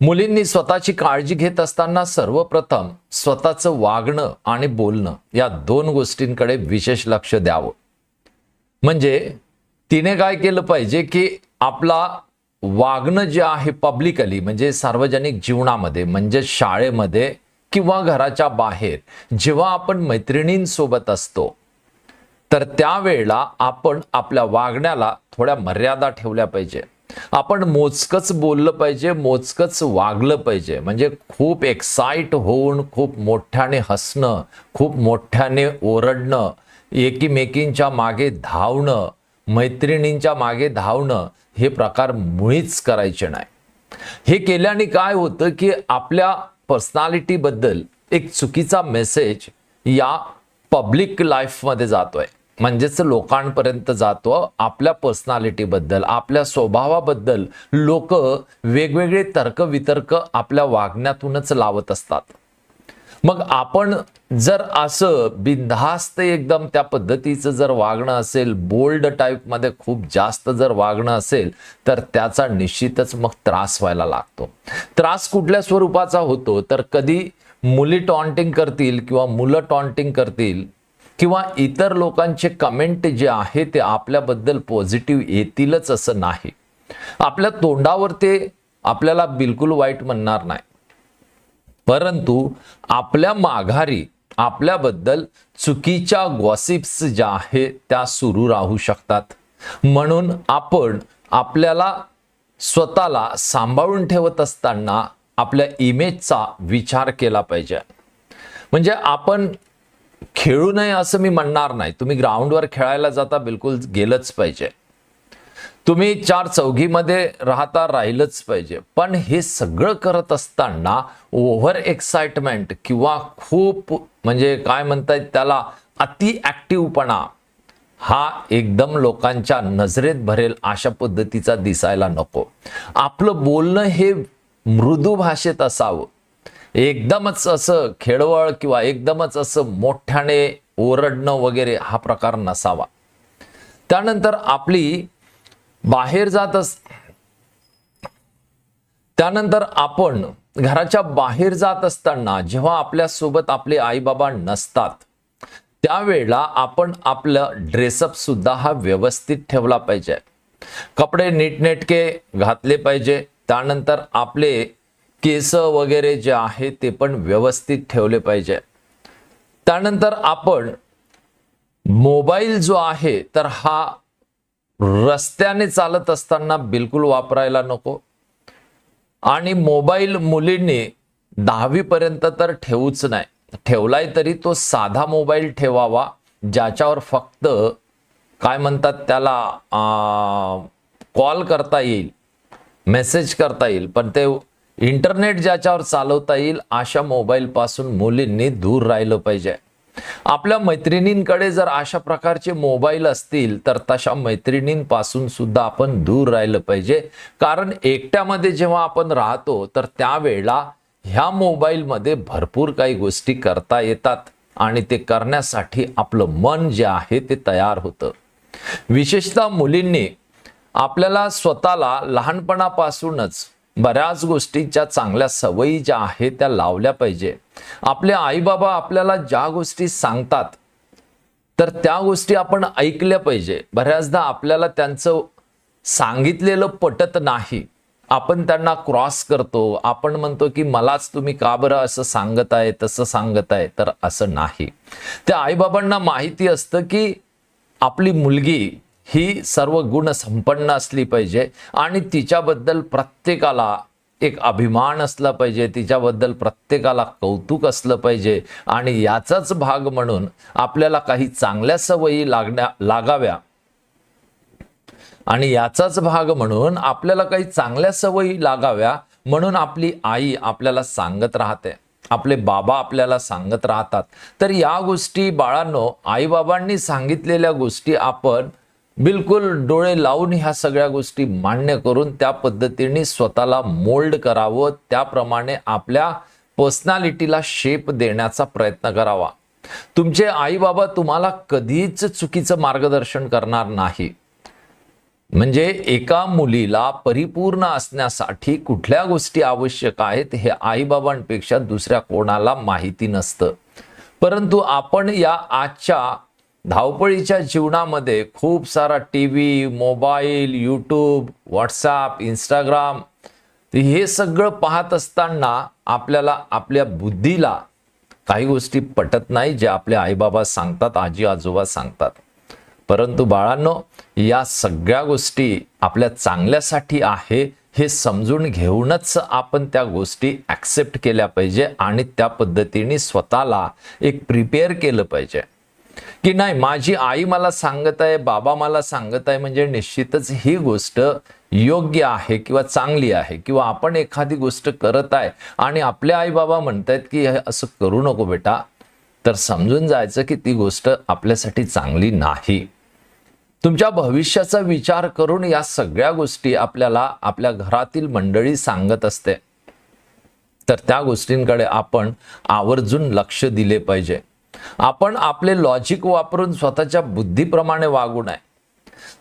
मुलींनी स्वतःची काळजी घेत असताना सर्वप्रथम स्वतःचं वागणं आणि बोलणं या दोन गोष्टींकडे विशेष लक्ष द्यावं. म्हणजे तिने काय केलं पाहिजे की आपला वागणं जे आहे पब्लिकली म्हणजे सार्वजनिक जीवनामध्ये म्हणजे शाळेमध्ये किंवा घराच्या बाहेर जेव्हा आपण मैत्रिणींसोबत असतो तर त्यावेळेला आपण आपल्या वागण्याला थोड्या मर्यादा ठेवल्या पाहिजे. आपण मोजकच बोललं पाहिजे मोजकच वागलं पाहिजे. म्हणजे खूप एक्साइट होऊन खूप मोठ्याने हसणं खूप मोठ्याने ओरडणं एकीमेकींच्या मागे धावणं मैत्रिणींच्या मागे धावणं हे प्रकार मुळीच करायचे नाही. हे केल्याने काय होतं की आपल्या पर्सनॅलिटीबद्दल एक चुकीचा मेसेज या पब्लिक लाईफमध्ये जातोय. म्हणजेच लोकांपर्यंत जातो आपल्या पर्सनॅलिटीबद्दल आपल्या स्वभावाबद्दल. लोक वेगवेगळे तर्कवितर्क आपल्या वागण्यातूनच लावत असतात. मग आपण जर असं बिनधास्त एकदम त्या पद्धतीचं जर वागणं असेल बोल्ड टाईपमध्ये खूप जास्त जर वागणं असेल तर त्याचा निश्चितच मग त्रास व्हायला लागतो. त्रास कुठल्या स्वरूपाचा होतो? तर कधी मुली टॉन्टिंग करतील किंवा मुलं टॉन्टिंग करतील किंवा इतर लोकांचे कमेंट जे आहे ते आपल्याबद्दल पॉझिटिव्ह येतीलच असं नाही. आपल्या तोंडावर ते आपल्याला बिलकुल वाईट म्हणणार नाही. परंतु आपल्या माघारी आपल्याबद्दल चुकीच्या गॉसिप्स ज्या आहेत त्या सुरू राहू शकतात. म्हणून आपण आपल्याला स्वतःला सांभाळून ठेवत असताना आपल्या इमेजचा विचार केला पाहिजे. म्हणजे आपण खेळू नये असं मी म्हणणार नाही. तुम्ही ग्राउंडवर खेळायला जाता बिलकुल गेलंच पाहिजे. तुम्ही चार चौघीमध्ये राहता राहिलंच पाहिजे. पण हे सगळं करत असताना ओव्हर एक्साइटमेंट किंवा खूप म्हणजे काय म्हणतायत त्याला अति ॲक्टिव्हपणा हा एकदम लोकांच्या नजरेत भरेल अशा पद्धतीचा दिसायला नको. आपलं बोलणं हे मृदू भाषेत असावं. एकदमच असं खेळवळ किंवा एकदमच असं मोठ्याने ओरडणं वगैरे हा प्रकार नसावा. त्यानंतर आपली बाहेर जात अस त्यानंतर आपण घराच्या बाहेर जात असताना जेव्हा आपल्यासोबत आपले आई बाबा नसतात त्यावेळेला आपण आपलं ड्रेसअप सुद्धा हा व्यवस्थित ठेवला पाहिजे. कपडे नीटनेटके घातले पाहिजे. त्यानंतर आपले केस वगैरे जे आहे ते पण व्यवस्थित ठेवले पाहिजे. त्यानंतर आपण मोबाईल जो आहे तर हा रस्त्याने चालत असताना बिलकुल वापरायला नको. आणि मोबाईल मुलींनी दहावीपर्यंत तर ठेवूच नाही. ठेवलाय तरी तो साधा मोबाईल ठेवावा ज्याच्यावर फक्त काय म्हणतात त्याला कॉल करता येईल मेसेज करता येईल. पण ते इंटरनेट ज्याच्यावर चालवता येईल अशा मोबाईलपासून मुलींनी दूर राहिलं पाहिजे. आपल्या मैत्रिणींकडे जर अशा प्रकारचे मोबाईल असतील तर तशा मैत्रिणींपासून सुद्धा आपण दूर राहिलं पाहिजे. कारण एकट्यामध्ये जेव्हा आपण राहतो तर त्यावेळेला ह्या मोबाईलमध्ये भरपूर काही गोष्टी करता येतात आणि ते करण्यासाठी आपलं मन जे आहे ते तयार होतं. विशेषतः मुलींनी आपल्याला स्वतःला लहानपणापासूनच बऱ्याच गोष्टीच्या चांगल्या सवयी ज्या आहेत त्या लावल्या पाहिजे. आपले आईबाबा आपल्याला ज्या गोष्टी सांगतात तर त्या गोष्टी आपण ऐकल्या पाहिजे. बऱ्याचदा आपल्याला त्यांचं सांगितलेलं पटत नाही. आपण त्यांना क्रॉस करतो. आपण म्हणतो की मलाच तुम्ही का बरं असं सांगत आहे तसं सांगत आहे? तर असं नाही. त्या आईबाबांना माहिती असतं की आपली मुलगी ही सर्व गुण संपन्न असली पाहिजे आणि तिच्याबद्दल प्रत्येकाला एक अभिमान असला पाहिजे तिच्याबद्दल प्रत्येकाला कौतुक असलं पाहिजे आणि याचाच भाग म्हणून आपल्याला काही चांगल्या सवयी लागण्या लागाव्या. आणि याचाच भाग म्हणून आपल्याला काही चांगल्या सवयी लागाव्या म्हणून आपली आई आपल्याला सांगत राहते. आपले बाबा आपल्याला सांगत राहतात. तर या गोष्टी बाळांनो आईबाबांनी सांगितलेल्या गोष्टी आपण बिलकुल डोळे लावून ह्या सगळ्या गोष्टी मान्य करून त्या पद्धतीने स्वतःला मोल्ड करावं त्याप्रमाणे आपल्या पर्सनॅलिटीला शेप देण्याचा प्रयत्न करावा. तुमचे आई बाबा तुम्हाला कधीच चुकीचं मार्गदर्शन करणार नाही. म्हणजे एका मुलीला परिपूर्ण असण्यासाठी कुठल्या गोष्टी आवश्यक आहेत हे आईबाबांपेक्षा दुसऱ्या कोणाला माहिती नसतं. परंतु आपण या आजच्या धावपळीच्या जीवनामध्ये खूप सारा T V mobile YouTube WhatsApp Instagram हे सगळं पाहत असताना आपल्याला आपल्या बुद्धीला काही गोष्टी पटत नाही जे आपले आईबाबा सांगतात आजी आजोबा सांगतात. परंतु बाळांनो या सगळ्या गोष्टी आपल्या चांगल्यासाठी आहे हे समजून घेऊनच आपण त्या गोष्टी ॲक्सेप्ट केल्या पाहिजे आणि त्या पद्धतीने स्वतःला एक प्रिपेअर केलं पाहिजे. की नाही माझी आई मला सांगत आहे बाबा मला सांगत आहे म्हणजे निश्चितच ही गोष्ट योग्य आहे किंवा चांगली आहे किंवा आपण एखादी गोष्ट करत आहे आणि आपले आई बाबा म्हणतायत की असं करू नको बेटा तर समजून जायचं की ती गोष्ट आपल्यासाठी चांगली नाही. तुमच्या भविष्याचा विचार करून या सगळ्या गोष्टी आपल्याला आपल्या घरातील मंडळी सांगत असते. तर त्या गोष्टींकडे आपण आवर्जून लक्ष दिले पाहिजे. आपण आपले लॉजिक वापरून स्वतःच्या बुद्धीप्रमाणे वागू नये.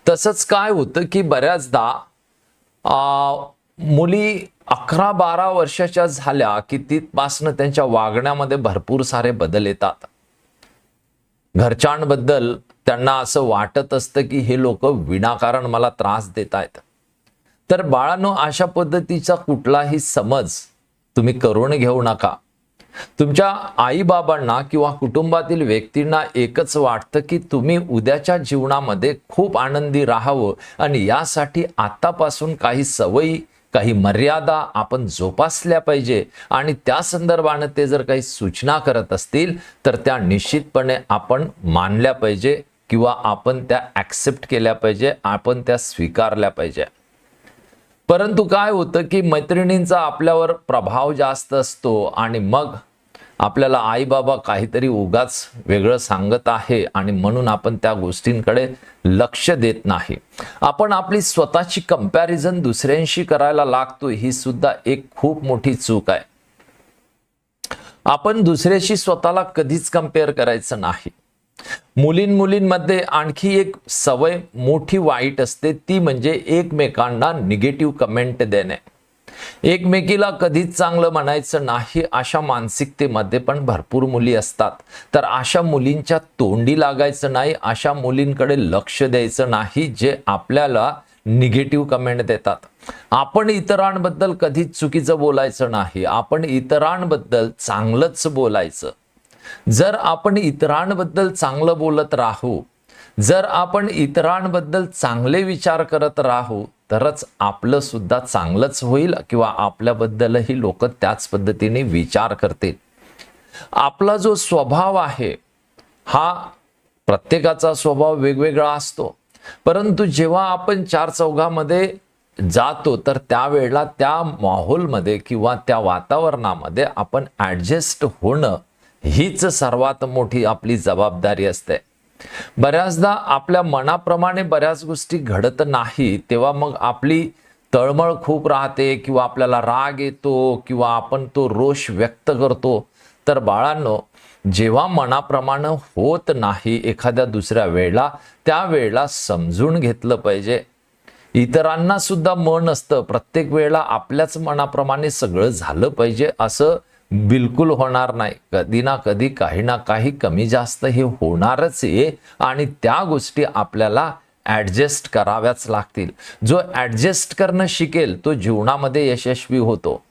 तसंच काय होतं की बऱ्याचदा मुली अकरा बारा वर्षाच्या झाल्या की तिथपासनं त्यांच्या वागण्यामध्ये भरपूर सारे बदल येतात. घरच्यांबद्दल त्यांना असं वाटत असतं की हे लोक विनाकारण मला त्रास देत आहेत. तर बाळांनो अशा पद्धतीचा कुठलाही समज तुम्ही करून घेऊ नका. तुमच्या आईबाबांना किंवा कुटुंबातील व्यक्तींना एकच वाटतं की तुम्ही उद्याच्या जीवनामध्ये खूप आनंदी राहावं आणि यासाठी आतापासून काही सवयी काही मर्यादा आपण जोपासल्या पाहिजे आणि त्या संदर्भानं ते जर काही सूचना करत असतील तर त्या निश्चितपणे आपण मानल्या पाहिजे किंवा आपण त्या ॲक्सेप्ट केल्या पाहिजे आपण त्या स्वीकारल्या पाहिजे. परंतु काय होतं की मैत्रिणींचा आपल्यावर प्रभाव जास्त असतो आणि मग आपल्याला आई बाबा काहीतरी उगाच वेगळं सांगत आहे आणि म्हणून आपण त्या गोष्टींकडे लक्ष देत नाही. आपण आपली स्वतःची कंपॅरिझन दुसऱ्यांशी करायला लागतो ही सुद्धा एक खूप मोठी चूक आहे. आपण दुसऱ्याशी स्वतःला कधीच कंपेअर करायचं नाही. मुलीं मुलींमध्ये आणखी एक सवय मोठी वाईट असते ती म्हणजे एकमेकांना निगेटिव्ह कमेंट देणे. एकमेकीला कधीच चांगलं म्हणायचं नाही अशा मानसिकतेमध्ये पण भरपूर मुली असतात. तर अशा मुलींच्या तोंडी लागायचं नाही अशा मुलींकडे लक्ष द्यायचं नाही जे आपल्याला निगेटिव्ह कमेंट देतात. आपण इतरांबद्दल कधीच चुकीचं बोलायचं नाही. आपण इतरांबद्दल चांगलंच बोलायचं. जर आपण इतरांबद्दल चांगलं बोलत राहू जर आपण इतरांबद्दल चांगले विचार करत राहू तरच आपलं सुद्धा चांगलंच होईल किंवा आपल्याबद्दलही लोक त्याच पद्धतीने विचार करतील. आपला जो स्वभाव आहे हा प्रत्येकाचा स्वभाव वेगवेगळा असतो. परंतु जेव्हा आपण चार चौघामध्ये जातो तर त्यावेळेला त्या माहोलमध्ये किंवा त्या वातावरणामध्ये आपण ॲडजस्ट होणं हीच सर्वात मोठी आपली जबाबदारी असते. बऱ्याचदा आपल्या मनाप्रमाणे बऱ्याच गोष्टी घडत नाही तेव्हा मग आपली तळमळ खूप राहते किंवा आपल्याला राग येतो किंवा आपण तो रोष व्यक्त करतो. तर बाळांनो जेव्हा मनाप्रमाणे होत नाही एखाद्या दुसऱ्या वेळेला त्या वेळेला समजून घेतलं पाहिजे. इतरांना सुद्धा मन असतं प्रत्येक वेळेला आपल्याच मनाप्रमाणे सगळं झालं पाहिजे असं बिलकुल होणार नाही. कधी ना कधी काही ना काही कमी जास्त हे होणारच आहे आणि त्या गोष्टी आपल्याला ॲडजस्ट कराव्याच लागतील. जो ॲडजस्ट करणं शिकेल तो जीवनामध्ये यशस्वी होतो.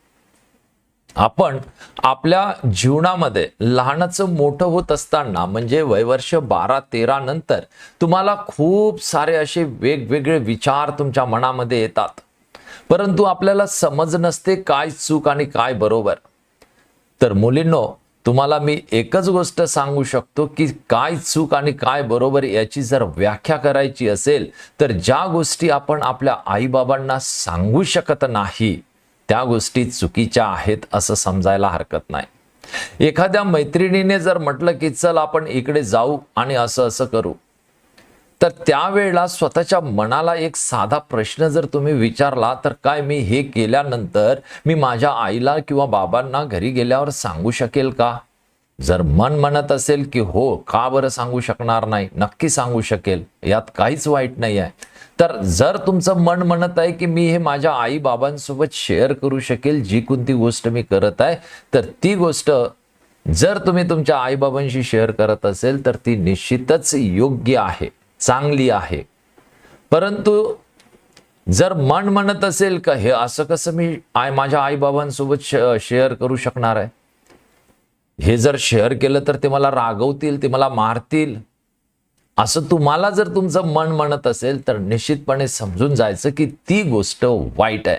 आपण आपल्या जीवनामध्ये लहानाचं मोठं होत असताना म्हणजे वयवर्ष बारा तेरा नंतर तुम्हाला खूप सारे असे वेगवेगळे विचार तुमच्या मनामध्ये येतात. परंतु आपल्याला समज नसते काय चूक आणि काय बरोबर. तर मुलींनो तुम्हाला मी एकच गोष्ट सांगू शकतो की काय चूक आणि काय बरोबर याची जर व्याख्या करायची असेल तर ज्या गोष्टी आपण आपल्या आईबाबांना सांगू शकत नाही त्या गोष्टी चुकीच्या आहेत असं समजायला हरकत नाही. एखाद्या मैत्रिणीने जर म्हटलं की चल आपण इकडे जाऊ आणि असं असं करू. तर त्यावेळेला स्वतःच्या मनाला एक साधा प्रश्न जर तुम्ही विचारला तर काय मी हे केल्यानंतर मी माझ्या आईला किंवा बाबांना घरी गेल्यावर सांगू शकेल का? जर मन म्हणत असेल की हो का बरं सांगू शकणार नाही? नक्की सांगू शकेल. यात काहीच वाईट नाही आहे. तर जर तुमचं मन म्हणत आहे की मी हे माझ्या आई बाबांसोबत शेअर करू शकेल जी कोणती गोष्ट मी करत आहे तर ती गोष्ट जर तुम्ही तुमच्या आईबाबांशी शेअर करत असेल तर ती निश्चितच योग्य आहे. चांगली आहे. परंतु जर मन म्हणत असेल का हे असं कसं मी आय माझ्या आईबाबांसोबत शेअर करू शकणार आहे? हे जर शेअर केलं तर ते मला रागवतील ते मला मारतील. असं तुम्हाला जर तुमचं मन म्हणत असेल तर निश्चितपणे समजून जायचं की ती गोष्ट वाईट आहे.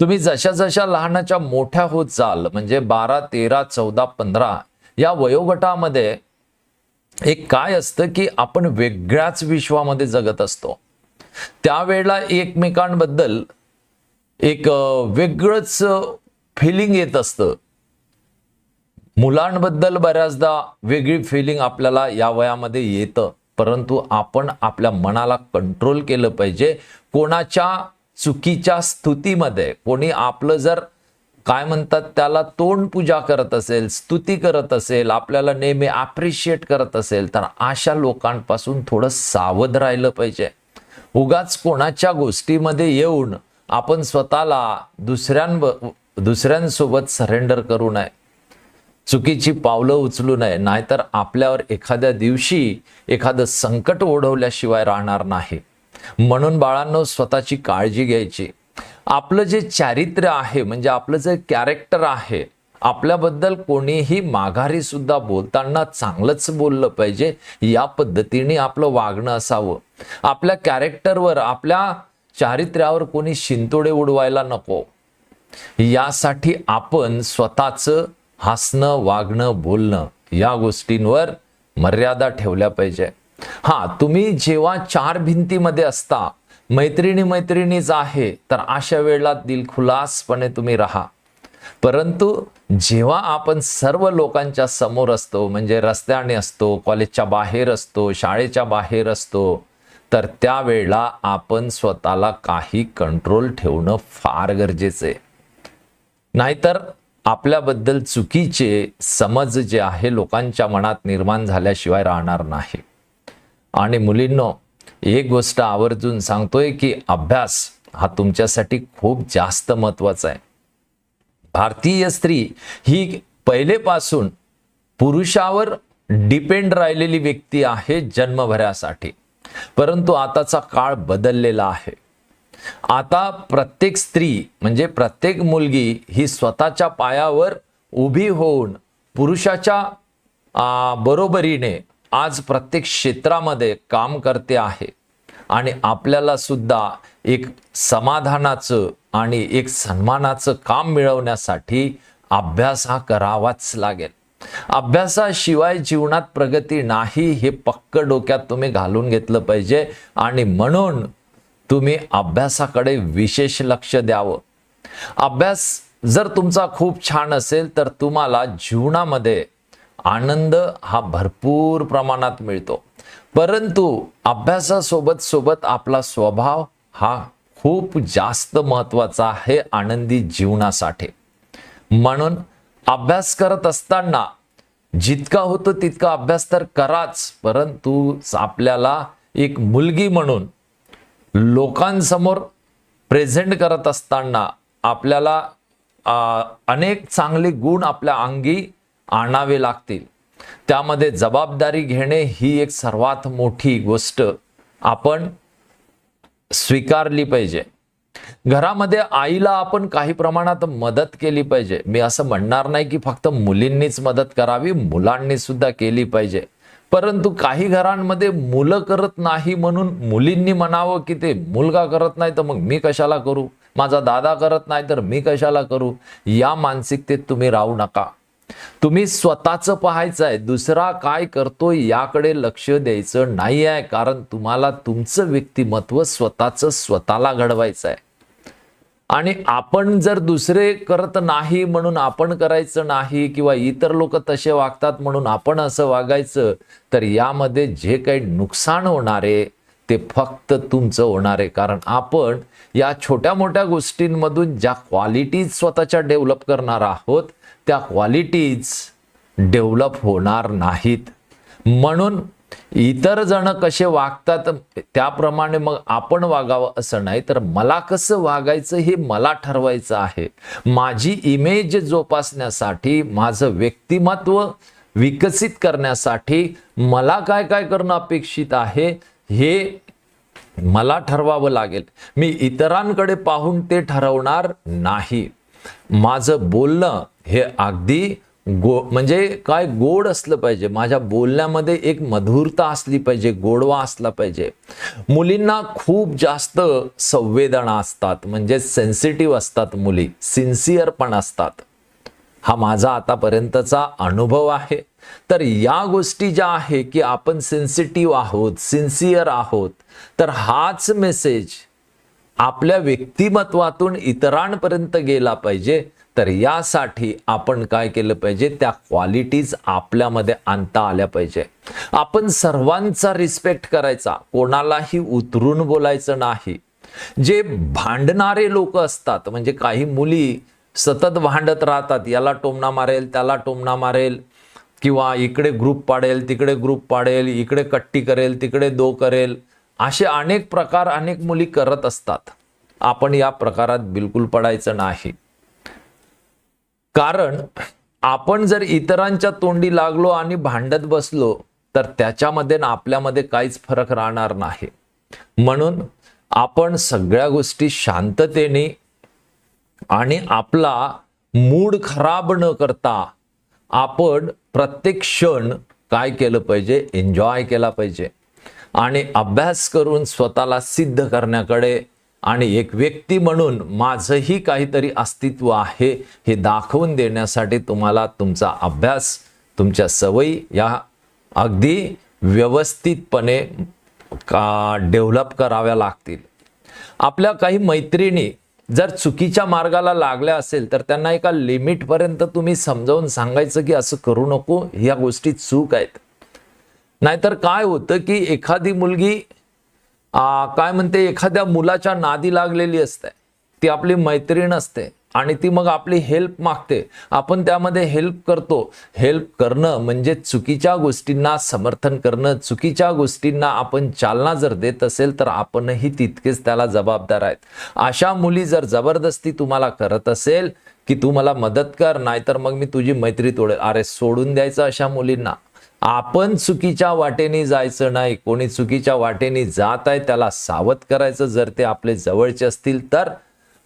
तुम्ही जशा जशा लहानाच्या मोठ्या होत जाल म्हणजे बारा तेरा चौदा पंधरा या वयोगटामध्ये एक काय असतं की आपण वेगळ्याच विश्वामध्ये जगत असतो. त्यावेळेला एकमेकांबद्दल एक वेगळंच फिलिंग येत असतं. मुलांबद्दल बऱ्याचदा वेगळी फिलिंग आपल्याला या वयामध्ये येतं. परंतु आपण आपल्या मनाला कंट्रोल केलं पाहिजे. कोणाच्या चुकीच्या स्तुतीमध्ये कोणी आपलं जर काय म्हणतात त्याला तोंड पूजा करत असेल स्तुती करत असेल आपल्याला नेहमी ॲप्रिशिएट करत असेल तर अशा लोकांपासून थोडं सावध राहिलं पाहिजे. उगाच कोणाच्या गोष्टीमध्ये येऊन आपण स्वतःला दुसऱ्यांब दुसऱ्यांसोबत सरेंडर करू नये. चुकीची पावलं उचलू नये नाहीतर आपल्यावर एखाद्या दिवशी एखादं संकट ओढवल्याशिवाय राहणार नाही. म्हणून बाळांनो स्वतःची काळजी घ्यायची. आपलं जे चारित्र्य आहे म्हणजे आपलं जे कॅरेक्टर आहे आपल्याबद्दल कोणीही माघारी सुद्धा बोलताना चांगलंच बोललं पाहिजे. या पद्धतीने आपलं वागणं असावं. आपल्या कॅरेक्टरवर आपल्या चारित्र्यावर कोणी शिंतोडे उडवायला नको. यासाठी आपण स्वतःचं हसणं वागणं बोलणं या गोष्टींवर मर्यादा ठेवल्या पाहिजे. हा तुम्ही जेव्हा चार भिंतीमध्ये असता मैत्रिणी मैत्रिणीच आहे तर अशा वेळेला दिलखुलासपणे तुम्ही राहा. परंतु जेव्हा आपण सर्व लोकांच्या समोर असतो म्हणजे रस्त्याने असतो कॉलेजच्या बाहेर असतो शाळेच्या बाहेर असतो तर त्यावेळेला आपण स्वतःला काही कंट्रोल ठेवणं फार गरजेचं आहे. नाहीतर आपल्याबद्दल चुकीचे समज जे आहे लोकांच्या मनात निर्माण झाल्याशिवाय राहणार नाही. आणि मुलींनो एक गोष्ट आवर्जून सांगतोय की अभ्यास हा तुमच्यासाठी खूप जास्त महत्त्वाचा आहे. भारतीय स्त्री ही पहिलेपासून पुरुषावर डिपेंड राहिलेली व्यक्ती आहे जन्मभरासाठी. परंतु आताचा काळ बदललेला आहे. आता प्रत्येक स्त्री म्हणजे प्रत्येक मुलगी ही स्वतःच्या पायावर उभी होऊन पुरुषाच्या बरोबरीने आज प्रत्येक क्षेत्रामध्ये काम करते आहे. आणि आपल्याला सुद्धा एक समाधानाचं आणि एक सन्मानाचं काम मिळवण्यासाठी अभ्यास हा करावाच लागेल. अभ्यासाशिवाय जीवनात प्रगती नाही हे पक्क डोक्यात तुम्ही घालून घेतलं पाहिजे आणि म्हणून तुम्ही अभ्यासाकडे विशेष लक्ष द्यावं. अभ्यास जर तुमचा खूप छान असेल तर तुम्हाला जीवनामध्ये आनंद हा भरपूर प्रमाणात मिळतो. परंतु अभ्यासासोबत सोबत आपला स्वभाव हा खूप जास्त महत्त्वाचा आहे आनंदी जीवनासाठी. म्हणून अभ्यास करत असताना जितका होतो तितका अभ्यास तर कराच परंतु आपल्याला एक मुलगी म्हणून लोकांसमोर प्रेझेंट करत असताना आपल्याला अनेक चांगले गुण आपल्या अंगी आणावे लागतील. त्यामध्ये जबाबदारी घेणे ही एक सर्वात मोठी गोष्ट आपण स्वीकारली पाहिजे. घरामध्ये आईला आपण काही प्रमाणात मदत केली पाहिजे. मी असं म्हणणार नाही की फक्त मुलींनीच मदत करावी मुलांनी सुद्धा केली पाहिजे. परंतु काही घरांमध्ये मुलं करत नाही म्हणून मुलींनी म्हणावं की ते मुलगा करत नाही तर मग मी कशाला करू? माझा दादा करत नाही तर मी कशाला करू? या मानसिकतेत तुम्ही राहू नका. तुम्ही स्वतःच पाहायचं आहे दुसरा काय करतोय याकडे लक्ष द्यायचं नाही आहे कारण तुम्हाला तुमचं व्यक्तिमत्व स्वतःच स्वतःला घडवायचं आहे आणि आपण जर दुसरे करत नाही म्हणून आपण करायचं नाही किंवा इतर लोक तसे वागतात म्हणून आपण असं वागायचं तर यामध्ये जे काही नुकसान होणारे ते फक्त तुमचं होणार आहे. कारण आपण या छोट्या मोठ्या गोष्टींमधून ज्या क्वालिटीज स्वतःच्या डेव्हलप करणार आहोत त्या क्वालिटीज डेव्हलप होणार नाहीत. म्हणून इतर जण कसे वागतात त्याप्रमाणे मग आपण वागावं असं नाही तर मला कसं वागायचं हे मला ठरवायचं आहे. माझी इमेज जोपासण्यासाठी माझं व्यक्तिमत्व विकसित करण्यासाठी मला काय काय करणं अपेक्षित आहे हे मला ठरवावं लागेल. मी इतरांकडे पाहून ते ठरवणार नाही. माझं बोलणं हे अगदी गो म्हणजे काय गोड असलं पाहिजे. माझ्या बोलण्यामध्ये एक मधुरता असली पाहिजे गोडवा असला पाहिजे. मुलींना खूप जास्त संवेदना असतात म्हणजे सेन्सिटिव्ह असतात मुली सिन्सिअर पण असतात. हा माझा आतापर्यंतचा अनुभव आहे. तर या गोष्टी ज्या आहे की आपण सेन्सिटिव्ह आहोत सिन्सिअर आहोत तर हाच मेसेज आपल्या व्यक्तिमत्वातून इतरांपर्यंत गेला पाहिजे तर यासाठी आपण काय केलं पाहिजे? त्या क्वालिटीज आपल्यामध्ये आणता आल्या पाहिजे. आपण सर्वांचा रिस्पेक्ट करायचा. कोणालाही उतरून बोलायचं नाही. जे भांडणारे लोक असतात म्हणजे काही मुली सतत भांडत राहतात. याला टोमणा मारेल त्याला टोमणा मारेल. किंवा इकडे ग्रुप पाडेल तिकडे ग्रुप पाडेल. इकडे कट्टी करेल तिकडे दो करेल. असे अनेक प्रकार अनेक मुली करत असतात. आपण या प्रकारात बिलकुल पडायचं नाही. कारण आपण जर इतरांच्या तोंडी लागलो आणि भांडत बसलो तर त्याच्यामध्ये ना आपल्यामध्ये काहीच फरक राहणार नाही. म्हणून आपण सगळ्या गोष्टी शांततेने आणि आपला मूड खराब न करता आपण प्रत्येक क्षण काय केलं पाहिजे? एन्जॉय केला पाहिजे. आणि अभ्यास करून स्वतःला सिद्ध करण्याकडे आणि एक व्यक्ती म्हणून माझंही काहीतरी अस्तित्व आहे हे दाखवून देण्यासाठी तुम्हाला तुमचा अभ्यास तुमच्या सवयी या अगदी व्यवस्थितपणे का डेव्हलप कराव्या लागतील. आपल्या काही मैत्रिणी जर चुकीच्या मार्गाला लागल्या असेल तर त्यांना एका लिमिटपर्यंत तुम्ही समजावून सांगायचं की असं करू नको ह्या गोष्टी चूक आहेत. नाहीतर काय होतं की एखादी मुलगी काय म्हणते एखाद्या मुलाच्या नादी लागलेली असते. ती आपली मैत्रीण असते आणि ती मग आपली हेल्प मागते. आपण त्यामध्ये हेल्प करतो. हेल्प करणं म्हणजे चुकीच्या गोष्टींना समर्थन करणं. चुकीच्या गोष्टींना आपण चालना जर देत असेल तर आपणही तितकेच त्याला जबाबदार आहेत. अशा मुली जर जबरदस्ती तुम्हाला करत असेल की तू मला मदत कर नाहीतर मग मी तुझी मैत्री तोडेल. अरे सोडून द्यायचं अशा मुलींना. आपण चुकीच्या वाटेने जायचं नाही कोणी चुकीच्या वाटेने जात आहे त्याला सावध करायचं जर ते आपले जवळचे असतील तर.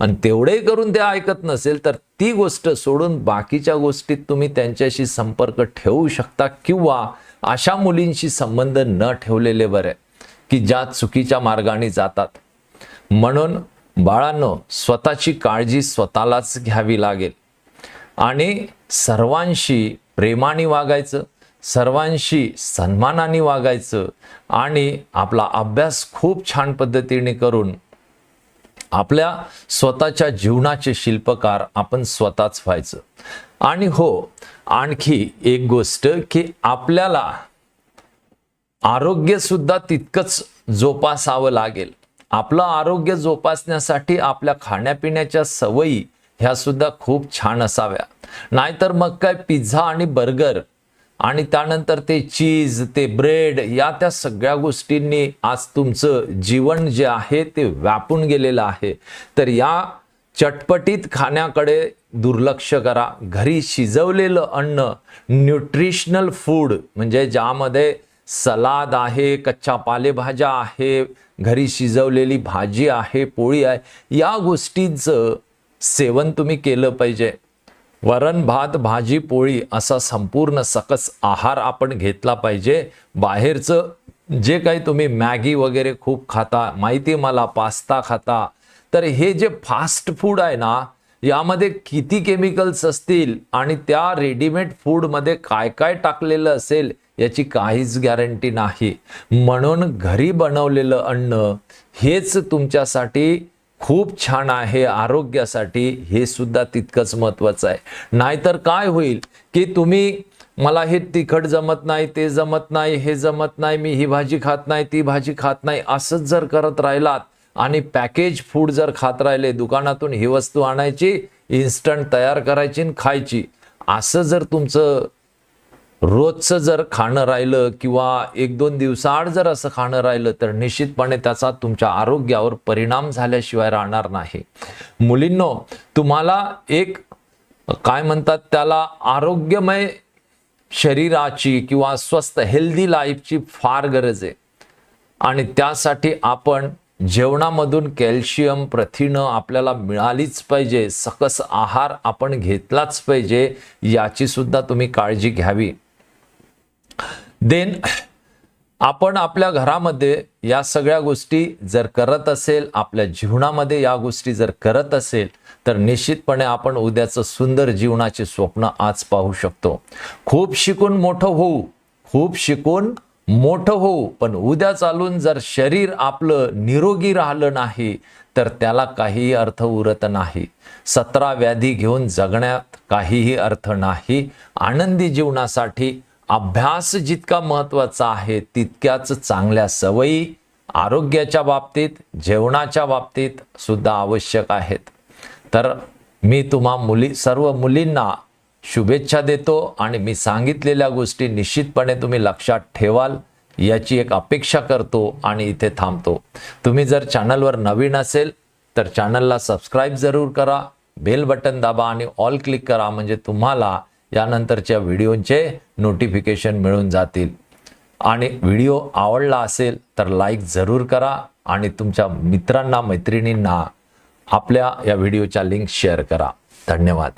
आणि तेवढे करून ते ऐकत नसेल तर ती गोष्ट सोडून बाकीच्या गोष्टीत तुम्ही त्यांच्याशी संपर्क ठेवू शकता किंवा अशा मुलींशी संबंध न ठेवलेले बरे की ज्या चुकीच्या मार्गाने जातात. म्हणून बाळांनो स्वतःची काळजी स्वतःलाच घ्यावी लागेल. आणि सर्वांशी प्रेमाने वागायचं. सर्वांशी सन्मानाने वागायचं आणि आपला अभ्यास खूप छान पद्धतीने करून आपल्या स्वतःच्या जीवनाचे शिल्पकार आपण स्वतःच व्हायचं. आणि हो आणखी एक गोष्ट की आपल्याला आरोग्य सुद्धा तितकंच जोपासावं लागेल. आपलं आरोग्य जोपासण्यासाठी आपल्या खाण्यापिण्याच्या सवयी ह्या सुद्धा खूप छान असाव्या. नाहीतर मग काय पिझ्झा आणि बर्गर आणि त्यानंतर ते चीज ते ब्रेड या त्या सगळ्या गोष्टींनी आज तुमचं जीवन जे आहे ते व्यापून गेलेलं आहे. तर या चटपटीत खाण्याकडे दुर्लक्ष करा. घरी शिजवलेलं अन्न न्यूट्रिशनल फूड म्हणजे ज्यामध्ये सलाद आहे कच्च्या पालेभाज्या आहे घरी शिजवलेली भाजी आहे पोळी आहे या गोष्टींचं सेवन तुम्ही केलं पाहिजे. वरण भात भाजी पोळी असा संपूर्ण सकस आहार आपण घेतला पाहिजे. बाहेरचं जे काही तुम्ही मॅगी वगैरे खूप खाता माहिती मला पास्ता खाता तर हे जे फास्ट फूड आहे ना यामध्ये किती केमिकल्स असतील आणि त्या रेडीमेड फूडमध्ये काय काय टाकलेलं असेल याची काहीच गॅरंटी नाही. म्हणून घरी बनवलेलं अन्न हेच तुमच्यासाठी खूप छान आहे आरोग्यासाठी. हे सुद्धा तितकंच महत्वाचं आहे. नाहीतर काय होईल की तुम्ही मला हे तिखट जमत नाही ते जमत नाही हे जमत नाही मी ही भाजी खात नाही ती भाजी खात नाही असंच जर करत राहिलात आणि पॅकेज फूड जर खात राहिले दुकानातून ही वस्तू आणायची इन्स्टंट तयार करायची आणि खायची असं जर तुमचं रोजचं जर खाणं राहिलं किंवा एक दोन दिवसाआड जर असं खाणं राहिलं तर निश्चितपणे त्याचा तुमच्या आरोग्यावर परिणाम झाल्याशिवाय राहणार नाही. मुलींनो तुम्हाला एक काय म्हणतात त्याला आरोग्यमय शरीराची किंवा स्वस्त हेल्दी लाईफची फार गरज आहे. आणि त्यासाठी आपण जेवणामधून कॅल्शियम प्रथिनं आपल्याला मिळालीच पाहिजे. सकस आहार आपण घेतलाच पाहिजे याची सुद्धा तुम्ही काळजी घ्यावी. देन आपण आपल्या घरामध्ये या सगळ्या गोष्टी जर करत असेल आपल्या जीवनामध्ये या गोष्टी जर करत असेल तर निश्चितपणे आपण उद्याचं सुंदर जीवनाचे स्वप्न आज पाहू शकतो. खूप शिकून मोठं होऊ खूप शिकून मोठं होऊ पण उद्या चालून जर शरीर आपलं निरोगी राहिलं नाही तर त्याला काहीही अर्थ उरत नाही. सतरा व्याधी घेऊन जगण्यात काहीही अर्थ नाही. आनंदी जीवनासाठी अभ्यास जितका महत्त्वाचा आहे तितक्याच चांगल्या सवयी आरोग्याच्या बाबतीत जेवणाच्या बाबतीत सुद्धा आवश्यक आहेत. तर मी तुम्हा मुली सर्व मुलींना शुभेच्छा देतो आणि मी सांगितलेल्या गोष्टी निश्चितपणे तुम्ही लक्षात ठेवाल याची एक अपेक्षा करतो आणि इथे थांबतो. तुम्ही जर चॅनलवर नवीन असेल तर चॅनलला सबस्क्राईब जरूर करा बेल बटन दाबा आणि ऑल क्लिक करा म्हणजे तुम्हाला यानंतरच्या व्हिडिओंचे नोटिफिकेशन मिळून जातील. आणि व्हिडिओ आवडला असेल तर लाईक जरूर करा आणि तुमच्या मित्रांना मैत्रिणींना आपल्या या व्हिडिओच्या लिंक शेअर करा. धन्यवाद.